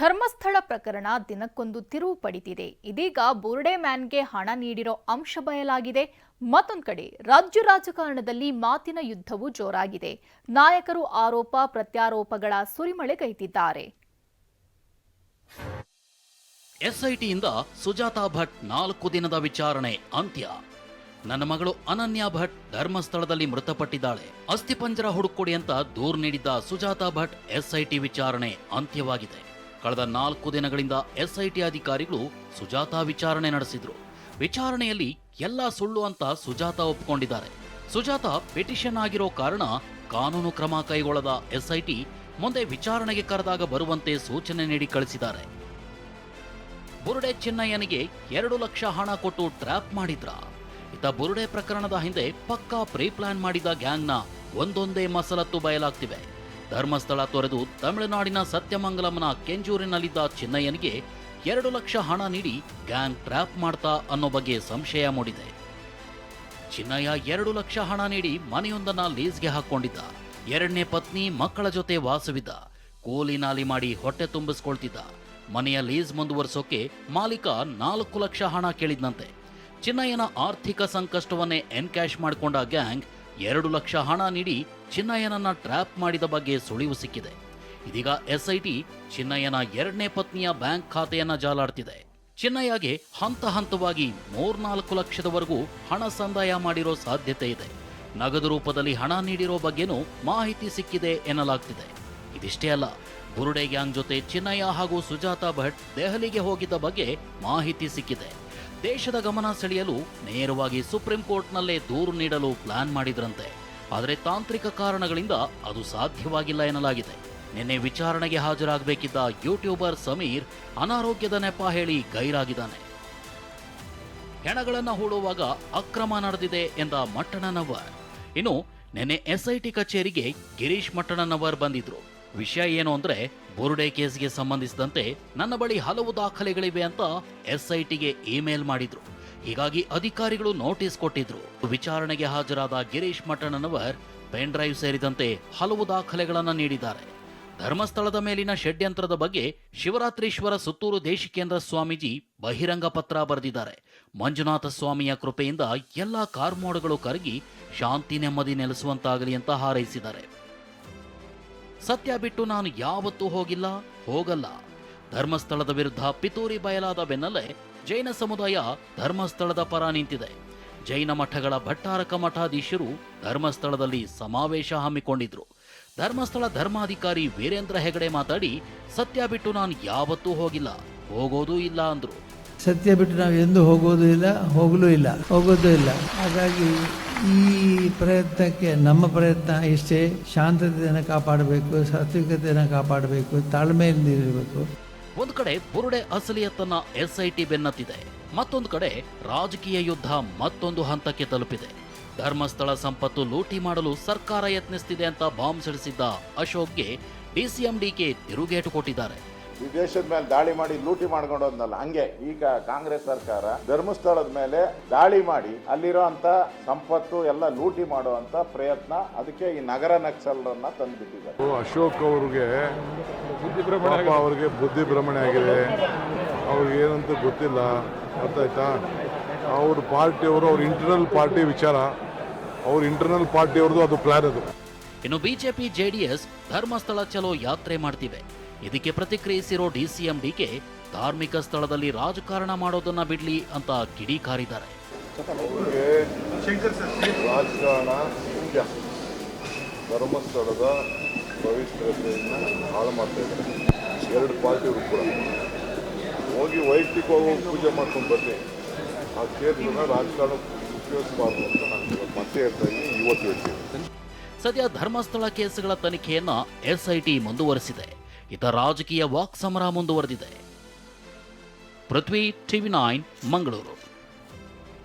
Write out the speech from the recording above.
ಧರ್ಮಸ್ಥಳ ಪ್ರಕರಣ ದಿನಕ್ಕೊಂದು ತಿರುವು ಪಡಿತಿದೆ. ಇದೀಗ ಬೋರ್ಡೆ ಮ್ಯಾನ್ಗೆ ಹಣ ನೀಡಿರೋ ಅಂಶ ಬಯಲಾಗಿದೆ. ಮತ್ತೊಂದು ಕಡೆ, ರಾಜ್ಯ ರಾಜಕಾರಣದಲ್ಲಿ ಮಾತಿನ ಯುದ್ಧವು ಜೋರಾಗಿದೆ. ನಾಯಕರು ಆರೋಪ, ಪ್ರತ್ಯಾರೋಪಗಳ ಸುರಿಮಳೆಗೈದಿದ್ದಾರೆ ಎಸ್ಐಟಿಯಿಂದ ಸುಜಾತಾ ಭಟ್ ನಾಲ್ಕು ದಿನದ ವಿಚಾರಣೆ ಅಂತ್ಯ. ನನ್ನ ಮಗಳು ಅನನ್ಯ ಭಟ್ ಧರ್ಮಸ್ಥಳದಲ್ಲಿ ಮೃತಪಟ್ಟಿದ್ದಾಳೆ. ಅಸ್ಥಿಪಂಜರ ಹುಡುಕೊಡಿ ಅಂತ ದೂರು ನೀಡಿದ್ದ ಸುಜಾತಾ ಭಟ್ ಎಸ್ಐಟಿ ವಿಚಾರಣೆ ಅಂತ್ಯವಾಗಿದೆ. ಕಳೆದ ನಾಲ್ಕು ದಿನಗಳಿಂದ ಎಸ್ಐಟಿ ಅಧಿಕಾರಿಗಳು ಸುಜಾತಾ ವಿಚಾರಣೆ ನಡೆಸಿದ್ರು. ವಿಚಾರಣೆಯಲ್ಲಿ ಎಲ್ಲ ಸುಳ್ಳು ಅಂತ ಸುಜಾತಾ ಒಪ್ಪಿಕೊಂಡಿದ್ದಾರೆ ಸುಜಾತಾ ಪಿಟಿಷನ್ ಆಗಿರೋ ಕಾರಣ ಕಾನೂನು ಕ್ರಮ ಕೈಗೊಳ್ಳದ ಎಸ್ಐಟಿ ಮುಂದೆ ವಿಚಾರಣೆಗೆ ಕರೆದಾಗ ಬರುವಂತೆ ಸೂಚನೆ ನೀಡಿ ಕಳಿಸಿದ್ದಾರೆ. ಬುರುಡೆ ಚೆನ್ನಯ್ಯನಿಗೆ ಎರಡು ಲಕ್ಷ ಹಣ ಕೊಟ್ಟು ಟ್ರ್ಯಾಪ್ ಮಾಡಿದ್ರ? ಇತ ಬುರುಡೆ ಪ್ರಕರಣದ ಹಿಂದೆ ಪಕ್ಕಾ ಪ್ರೀ ಪ್ಲಾನ್ ಮಾಡಿದ ಗ್ಯಾಂಗ್ನ ಒಂದೊಂದೇ ಮಸಲತ್ತು ಬಯಲಾಗ್ತಿವೆ. ಧರ್ಮಸ್ಥಳ ತೊರೆದು ತಮಿಳುನಾಡಿನ ಸತ್ಯಮಂಗಲಂನ ಕೆಂಜೂರಿನಲ್ಲಿದ್ದ ಚಿನ್ನಯ್ಯನಿಗೆ ಎರಡು ಲಕ್ಷ ಹಣ ನೀಡಿ ಗ್ಯಾಂಗ್ ಟ್ರ್ಯಾಪ್ ಮಾಡ್ತಾ ಅನ್ನೋ ಬಗ್ಗೆ ಸಂಶಯ ಮೂಡಿದೆ. ಚಿನ್ನಯ್ಯ ಎರಡು ಲಕ್ಷ ಹಣ ನೀಡಿ ಮನೆಯೊಂದನ್ನ ಲೀಸ್ಗೆ ಹಾಕೊಂಡಿದ್ದ ಎರಡನೇ ಪತ್ನಿ ಮಕ್ಕಳ ಜೊತೆ ವಾಸವಿದ್ದ. ಕೂಲಿ ನಾಲಿ ಮಾಡಿ ಹೊಟ್ಟೆ ತುಂಬಿಸ್ಕೊಳ್ತಿದ್ದ. ಮನೆಯ ಲೀಸ್ ಮುಂದುವರಿಸೋಕೆ ಮಾಲೀಕ ನಾಲ್ಕು ಲಕ್ಷ ಹಣ ಕೇಳಿದ್ನಂತೆ. ಚಿನ್ನಯ್ಯನ ಆರ್ಥಿಕ ಸಂಕಷ್ಟವನ್ನೇ ಎನ್ಕ್ಯಾಶ್ ಮಾಡಿಕೊಂಡ ಗ್ಯಾಂಗ್ ಎರಡು ಲಕ್ಷ ಹಣ ನೀಡಿ ಚಿನ್ನಯ್ಯನನ್ನ ಟ್ರ್ಯಾಪ್ ಮಾಡಿದ ಬಗ್ಗೆ ಸುಳಿವು ಸಿಕ್ಕಿದೆ. ಇದೀಗ ಎಸ್ಐಟಿ ಚಿನ್ನಯ್ಯನ ಎರಡನೇ ಪತ್ನಿಯ ಬ್ಯಾಂಕ್ ಖಾತೆಯನ್ನ ಜಾಲಾಡ್ತಿದೆ. ಚಿನ್ನಯ್ಯಗೆ ಹಂತ ಹಂತವಾಗಿ ಮೂರ್ನಾಲ್ಕು ಲಕ್ಷದವರೆಗೂ ಹಣ ಸಂದಾಯ ಮಾಡಿರೋ ಸಾಧ್ಯತೆ ಇದೆ. ನಗದು ರೂಪದಲ್ಲಿ ಹಣ ನೀಡಿರೋ ಬಗ್ಗೆನೂ ಮಾಹಿತಿ ಸಿಕ್ಕಿದೆ ಎನ್ನಲಾಗ್ತಿದೆ. ಇದಿಷ್ಟೇ ಅಲ್ಲ, ಬುರುಡೆ ಗ್ಯಾಂಗ್ ಜೊತೆ ಚಿನ್ನಯ್ಯ ಹಾಗೂ ಸುಜಾತಾ ಭಟ್ ದೆಹಲಿಗೆ ಹೋಗಿದ್ದ ಬಗ್ಗೆ ಮಾಹಿತಿ ಸಿಕ್ಕಿದೆ. ದೇಶದ ಗಮನ ಸೆಳೆಯಲು ನೇರವಾಗಿ ಸುಪ್ರೀಂ ಕೋರ್ಟ್ನಲ್ಲೇ ದೂರು ನೀಡಲು ಪ್ಲಾನ್ ಮಾಡಿದ್ರಂತೆ. ಆದರೆ ತಾಂತ್ರಿಕ ಕಾರಣಗಳಿಂದ ಅದು ಸಾಧ್ಯವಾಗಿಲ್ಲ ಎನ್ನಲಾಗಿದೆ. ನಿನ್ನೆ ವಿಚಾರಣೆಗೆ ಹಾಜರಾಗಬೇಕಿದ್ದ ಯೂಟ್ಯೂಬರ್ ಸಮೀರ್ ಅನಾರೋಗ್ಯದ ನೆಪ ಹೇಳಿ ಗೈರಾಗಿದ್ದಾನೆ. ಹೆಣಗಳನ್ನು ಹೂಡುವಾಗ ಅಕ್ರಮ ನಡೆದಿದೆ ಎಂದ ಮಟ್ಟಣ್ಣನವರ್ ಇನ್ನು ನಿನ್ನೆ ಎಸ್ಐಟಿ ಕಚೇರಿಗೆ ಗಿರೀಶ್ ಮಟ್ಟಣ್ಣನವರ್ ಬಂದಿದ್ರು. ವಿಷಯ ಏನು ಅಂದ್ರೆ ಬುರುಡೆ ಕೇಸ್ಗೆ ಸಂಬಂಧಿಸಿದಂತೆ ನನ್ನ ಬಳಿ ಹಲವು ದಾಖಲೆಗಳಿವೆ ಅಂತ ಎಸ್ಐಟಿಗೆ ಇಮೇಲ್ ಮಾಡಿದ್ರು. ಹೀಗಾಗಿ ಅಧಿಕಾರಿಗಳು ನೋಟಿಸ್ ಕೊಟ್ಟಿದ್ರು. ವಿಚಾರಣೆಗೆ ಹಾಜರಾದ ಗಿರೀಶ್ ಮಟ್ಟಣ್ಣನವರ್ ಪೆನ್ ಡ್ರೈವ್ ಸೇರಿದಂತೆ ಹಲವು ದಾಖಲೆಗಳನ್ನು ನೀಡಿದ್ದಾರೆ. ಧರ್ಮಸ್ಥಳದ ಮೇಲಿನ ಷಡ್ಯಂತ್ರದ ಬಗ್ಗೆ ಶಿವರಾತ್ರೀಶ್ವರ ಸುತ್ತೂರು ದೇಶಿಕೇಂದ್ರ ಸ್ವಾಮೀಜಿ ಬಹಿರಂಗ ಪತ್ರ ಬರೆದಿದ್ದಾರೆ. ಮಂಜುನಾಥ ಸ್ವಾಮಿಯ ಕೃಪೆಯಿಂದ ಎಲ್ಲ ಕಾರ್ಮೋಡಗಳು ಕರಗಿ ಶಾಂತಿ ನೆಮ್ಮದಿ ನೆಲೆಸುವಂತಾಗಲಿ ಅಂತ ಹಾರೈಸಿದ್ದಾರೆ. ಸತ್ಯ ಬಿಟ್ಟು ನಾನು ಯಾವತ್ತೂ ಹೋಗಿಲ್ಲ, ಹೋಗಲ್ಲ. ಧರ್ಮಸ್ಥಳದ ವಿರುದ್ಧ ಪಿತೂರಿ ಬಯಲಾದ ಬೆನ್ನಲ್ಲೇ ಜೈನ ಸಮುದಾಯ ಧರ್ಮಸ್ಥಳದ ಪರ ನಿಂತಿದೆ. ಜೈನ ಮಠಗಳ ಭಟ್ಟಾರಕ ಮಠಾಧೀಶರು ಧರ್ಮಸ್ಥಳದಲ್ಲಿ ಸಮಾವೇಶ ಹಮ್ಮಿಕೊಂಡಿದ್ರು. ಧರ್ಮಸ್ಥಳ ಧರ್ಮಾಧಿಕಾರಿ ವೀರೇಂದ್ರ ಹೆಗಡೆ ಮಾತಾಡಿ, ಸತ್ಯ ಬಿಟ್ಟು ನಾನು ಯಾವತ್ತೂ ಹೋಗಿಲ್ಲ, ಹೋಗೋದೂ ಇಲ್ಲ ಅಂದ್ರು. ಸತ್ಯ ಬಿಟ್ಟು ನಾವು ಎಂದು ಹೋಗೋದೂ ಇಲ್ಲ, ಹೋಗಲೂ ಇಲ್ಲ, ಹೋಗೋದು ಇಲ್ಲ. ಹಾಗಾಗಿ ಈ ಪ್ರಯತ್ನಕ್ಕೆ, ನಮ್ಮ ಪ್ರಯತ್ನ ಇಷ್ಟೇ, ಶಾಂತತೆಯನ್ನು ಕಾಪಾಡಬೇಕು, ಸಾತ್ವಿಕತೆಯನ್ನು ಕಾಪಾಡಬೇಕು, ತಾಳ್ಮೆಯಿಂದ ಇರಬೇಕು. ಒಂದು ಕಡೆ ಬುರುಡೆ ಅಸಲಿಯತ್ತನ್ನ ಎಸ್ಐಟಿ ಬೆನ್ನತ್ತಿದೆ, ಮತ್ತೊಂದು ಕಡೆ ರಾಜಕೀಯ ಯುದ್ಧ ಮತ್ತೊಂದು ಹಂತಕ್ಕೆ ತಲುಪಿದೆ. ಧರ್ಮಸ್ಥಳ ಸಂಪತ್ತು ಲೂಟಿ ಮಾಡಲು ಸರ್ಕಾರ ಯತ್ನಿಸ್ತಿದೆ ಅಂತ ಬಾಂಬ್ ಸಿಡಿಸಿದ್ದ ಅಶೋಕ್ಗೆ ಡಿಸಿಎಂಡಿಕೆ ತಿರುಗೇಟು ಕೊಟ್ಟಿದ್ದಾರೆ. ಈ ದೇಶದ ಮೇಲೆ ದಾಳಿ ಮಾಡಿ ಲೂಟಿ ಮಾಡ್ಕೊಂಡು ಹೋದ್ನಲ್ಲ ಹಂಗೆ. ಈಗ ಕಾಂಗ್ರೆಸ್ ಸರ್ಕಾರ ಧರ್ಮಸ್ಥಳದ ಮೇಲೆ ದಾಳಿ ಮಾಡಿ ಅಲ್ಲಿರೋ ಅಂತ ಸಂಪತ್ತು ಎಲ್ಲ ಲೂಟಿ ಮಾಡುವಂತ ಪ್ರಯತ್ನ ಅದಕ್ಕೆ ಈ ನಗರ ನಕ್ಸಲರನ್ನ ತಂದುಬಿಟ್ಟಿದ್ದಾರೆ. ಅಶೋಕ್ ಅವ್ರಿಗೆ ಅವ್ರಿಗೆ ಬುದ್ಧಿ ಭ್ರಮಣೆ ಆಗಿದೆ. ಅವ್ರಿಗೆ ಏನಂತ ಗೊತ್ತಿಲ್ಲ ಅರ್ಥ ಆಯ್ತಾ ಅವ್ರ ಪಾರ್ಟಿಯವರು ಅವ್ರ ಇಂಟರ್ನಲ್ ಪಾರ್ಟಿ ವಿಚಾರ ಅವ್ರ ಇಂಟರ್ನಲ್ ಪಾರ್ಟಿಯವ್ರದ್ದು ಅದು ಪ್ಲಾನ್ ಅದು. ಇನ್ನು ಬಿಜೆಪಿ ಜೆಡಿಎಸ್ ಧರ್ಮಸ್ಥಳ ಚಲೋ ಯಾತ್ರೆ ಮಾಡ್ತಿವೆ. ಇದಕ್ಕೆ ಪ್ರತಿಕ್ರಿಯಿಸಿರೋ ಡಿಸಿಎಂ ಡಿಕೆ ಧಾರ್ಮಿಕ ಸ್ಥಳದಲ್ಲಿ ರಾಜಕಾರಣ ಮಾಡೋದನ್ನ ಬಿಡ್ಲಿ ಅಂತ ಕಿಡಿಕಾರಿದ್ದಾರೆ ರಾಜಕಾರಣ ಧರ್ಮಸ್ಥಳದ ಪವಿತ್ರತೆಯನ್ನು ಹಾಳು ಮಾಡ್ತಾ ಇದ್ದಾರೆ. ಎರಡು ಪಾರ್ಟಿಯವರು ಕೂಡ. ಹೋಗಿ ವೈಯಕ್ತಿಕವಾಗಿ ಹೋಗಿ ಪೂಜೆ ಮಾಡ್ಕೊಂಡು ಬರ್ತೀನಿ ಆ ಕ್ಷೇತ್ರನ ರಾಜಕಾರಣ ಉಪಯೋಗಿಸಬಾರ್ದು ಅಂತ ನಾನು ಮತ್ತೆ ಹೇಳ್ತಾ ಇದ್ದೀನಿ ಇವತ್ತು ಹೇಳ್ತೀನಿ. ಸದ್ಯ ಧರ್ಮಸ್ಥಳ ಕೇಸುಗಳ ತನಿಖೆಯನ್ನು ಎಸ್ಐಟಿ ಮುಂದುವರೆಸಿದೆ. ಇತ ರಾಜಕೀಯ ವಾಕ್ ಸಮರ ಮುಂದುವರೆದಿದೆ. Prithvi TV nine Mangaluru.